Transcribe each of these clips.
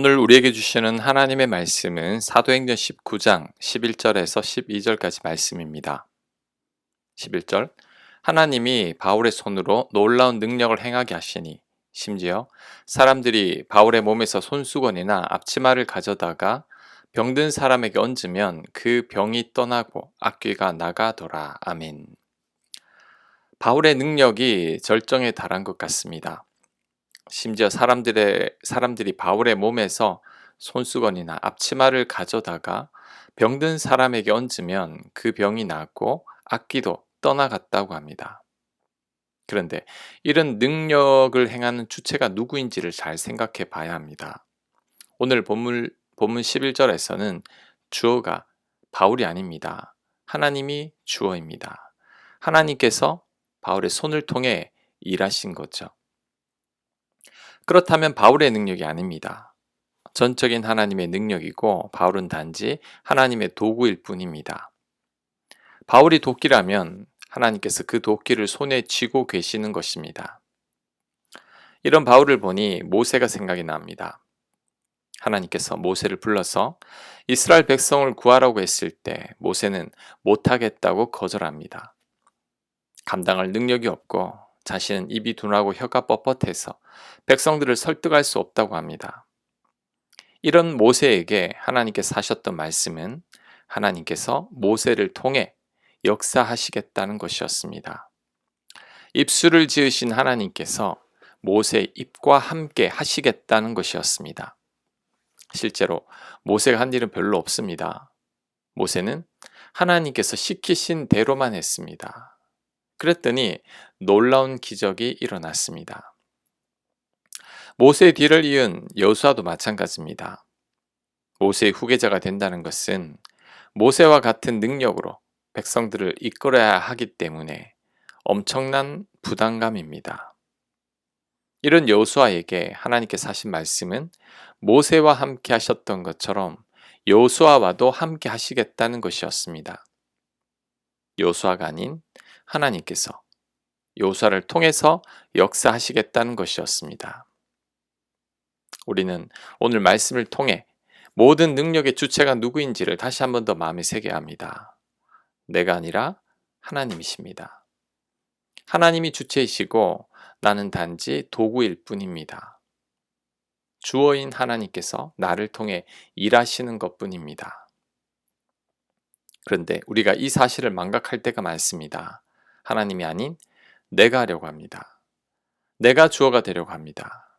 오늘 우리에게 주시는 하나님의 말씀은 사도행전 19장 11절에서 12절까지 말씀입니다. 11절 하나님이 바울의 손으로 놀라운 능력을 행하게 하시니 심지어 사람들이 바울의 몸에서 손수건이나 앞치마를 가져다가 병든 사람에게 얹으면 그 병이 떠나고 악귀가 나가더라. 아멘. 바울의 능력이 절정에 달한 것 같습니다. 심지어 사람들의 사람들이 바울의 몸에서 손수건이나 앞치마를 가져다가 병든 사람에게 얹으면 그 병이 낫고 악기도 떠나갔다고 합니다. 그런데 이런 능력을 행하는 주체가 누구인지를 잘 생각해 봐야 합니다. 오늘 본문, 본문 11절에서는 주어가 바울이 아닙니다. 하나님이 주어입니다. 하나님께서 바울의 손을 통해 일하신 거죠. 그렇다면 바울의 능력이 아닙니다. 전적인 하나님의 능력이고 바울은 단지 하나님의 도구일 뿐입니다. 바울이 도끼라면 하나님께서 그 도끼를 손에 쥐고 계시는 것입니다. 이런 바울을 보니 모세가 생각이 납니다. 하나님께서 모세를 불러서 이스라엘 백성을 구하라고 했을 때 모세는 못하겠다고 거절합니다. 감당할 능력이 없고 자신은 입이 둔하고 혀가 뻣뻣해서 백성들을 설득할 수 없다고 합니다. 이런 모세에게 하나님께서 하셨던 말씀은 하나님께서 모세를 통해 역사하시겠다는 것이었습니다. 입술을 지으신 하나님께서 모세의 입과 함께 하시겠다는 것이었습니다. 실제로 모세가 한 일은 별로 없습니다. 모세는 하나님께서 시키신 대로만 했습니다. 그랬더니 놀라운 기적이 일어났습니다. 모세의 뒤를 이은 여수아도 마찬가지입니다. 모세의 후계자가 된다는 것은 모세와 같은 능력으로 백성들을 이끌어야 하기 때문에 엄청난 부담감입니다. 이런 여수아에게 하나님께서 하신 말씀은 모세와 함께 하셨던 것처럼 여수아와도 함께 하시겠다는 것이었습니다. 여수아가 아닌 하나님께서 요사를 통해서 역사하시겠다는 것이었습니다. 우리는 오늘 말씀을 통해 모든 능력의 주체가 누구인지를 다시 한 번 더 마음에 새게 합니다. 내가 아니라 하나님이십니다. 하나님이 주체이시고 나는 단지 도구일 뿐입니다. 주어인 하나님께서 나를 통해 일하시는 것 뿐입니다. 그런데 우리가 이 사실을 망각할 때가 많습니다. 하나님이 아닌 내가 하려고 합니다. 내가 주어가 되려고 합니다.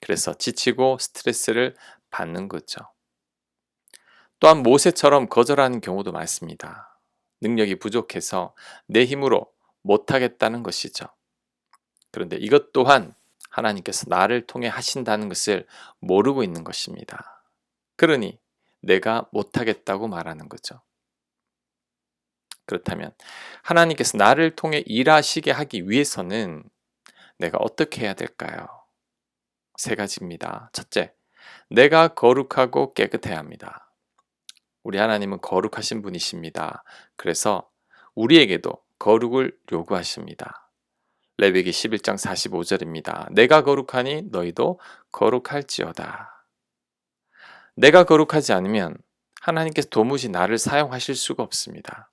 그래서 지치고 스트레스를 받는 거죠. 또한 모세처럼 거절하는 경우도 많습니다. 능력이 부족해서 내 힘으로 못하겠다는 것이죠. 그런데 이것 또한 하나님께서 나를 통해 하신다는 것을 모르고 있는 것입니다. 그러니 내가 못하겠다고 말하는 거죠. 그렇다면 하나님께서 나를 통해 일하시게 하기 위해서는 내가 어떻게 해야 될까요? 세 가지입니다. 첫째, 내가 거룩하고 깨끗해야 합니다. 우리 하나님은 거룩하신 분이십니다. 그래서 우리에게도 거룩을 요구하십니다. 레위기 11장 45절입니다. 내가 거룩하니 너희도 거룩할지어다. 내가 거룩하지 않으면 하나님께서 도무지 나를 사용하실 수가 없습니다.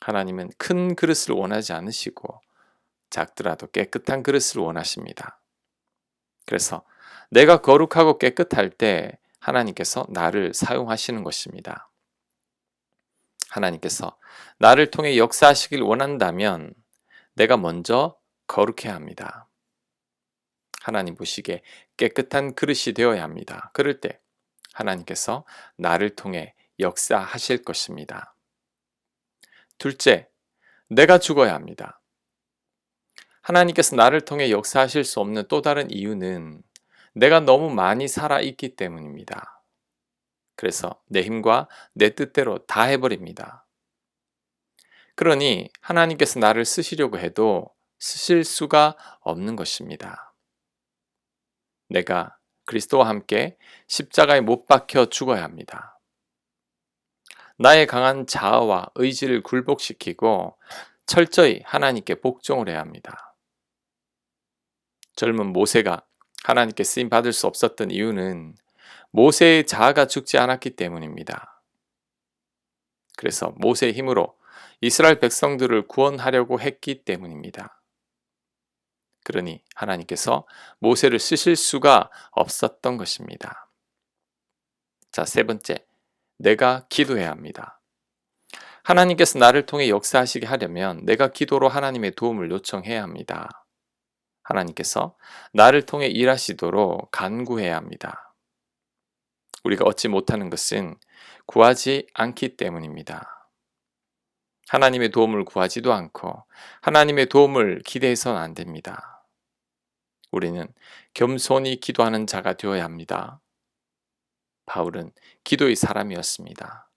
하나님은 큰 그릇을 원하지 않으시고 작더라도 깨끗한 그릇을 원하십니다. 그래서 내가 거룩하고 깨끗할 때 하나님께서 나를 사용하시는 것입니다. 하나님께서 나를 통해 역사하시길 원한다면 내가 먼저 거룩해야 합니다. 하나님 보시기에 깨끗한 그릇이 되어야 합니다. 그럴 때 하나님께서 나를 통해 역사하실 것입니다. 둘째, 내가 죽어야 합니다. 하나님께서 나를 통해 역사하실 수 없는 또 다른 이유는 내가 너무 많이 살아있기 때문입니다. 그래서 내 힘과 내 뜻대로 다 해버립니다. 그러니 하나님께서 나를 쓰시려고 해도 쓰실 수가 없는 것입니다. 내가 그리스도와 함께 십자가에 못 박혀 죽어야 합니다. 나의 강한 자아와 의지를 굴복시키고 철저히 하나님께 복종을 해야 합니다. 젊은 모세가 하나님께 쓰임 받을 수 없었던 이유는 모세의 자아가 죽지 않았기 때문입니다. 그래서 모세의 힘으로 이스라엘 백성들을 구원하려고 했기 때문입니다. 그러니 하나님께서 모세를 쓰실 수가 없었던 것입니다. 자, 세 번째. 내가 기도해야 합니다. 하나님께서 나를 통해 역사하시게 하려면 내가 기도로 하나님의 도움을 요청해야 합니다. 하나님께서 나를 통해 일하시도록 간구해야 합니다. 우리가 얻지 못하는 것은 구하지 않기 때문입니다. 하나님의 도움을 구하지도 않고 하나님의 도움을 기대해서는 안 됩니다. 우리는 겸손히 기도하는 자가 되어야 합니다. 바울은 기도의 사람이었습니다.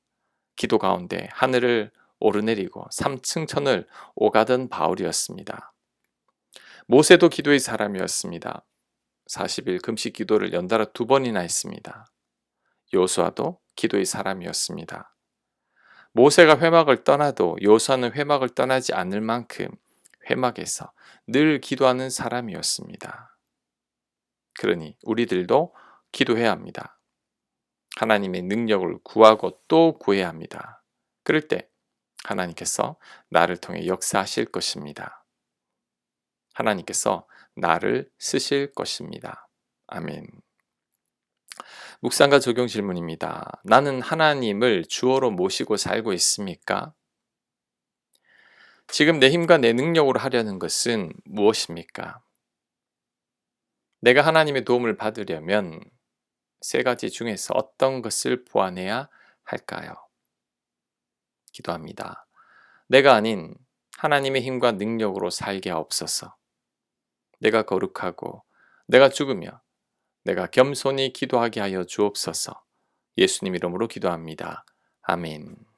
기도 가운데 하늘을 오르내리고 삼층천을 오가던 바울이었습니다. 모세도 기도의 사람이었습니다. 40일 금식 기도를 연달아 두 번이나 했습니다. 요수아도 기도의 사람이었습니다. 모세가 회막을 떠나도 요수아는 회막을 떠나지 않을 만큼 회막에서 늘 기도하는 사람이었습니다. 그러니 우리들도 기도해야 합니다. 하나님의 능력을 구하고 또 구해야 합니다. 그럴 때 하나님께서 나를 통해 역사하실 것입니다. 하나님께서 나를 쓰실 것입니다. 아멘. 묵상과 적용 질문입니다. 나는 하나님을 주어로 모시고 살고 있습니까? 지금 내 힘과 내 능력으로 하려는 것은 무엇입니까? 내가 하나님의 도움을 받으려면 세 가지 중에서 어떤 것을 보완해야 할까요? 기도합니다. 내가 아닌 하나님의 힘과 능력으로 살게 하옵소서. 내가 거룩하고 내가 죽으며 내가 겸손히 기도하게 하여 주옵소서. 예수님 이름으로 기도합니다. 아멘.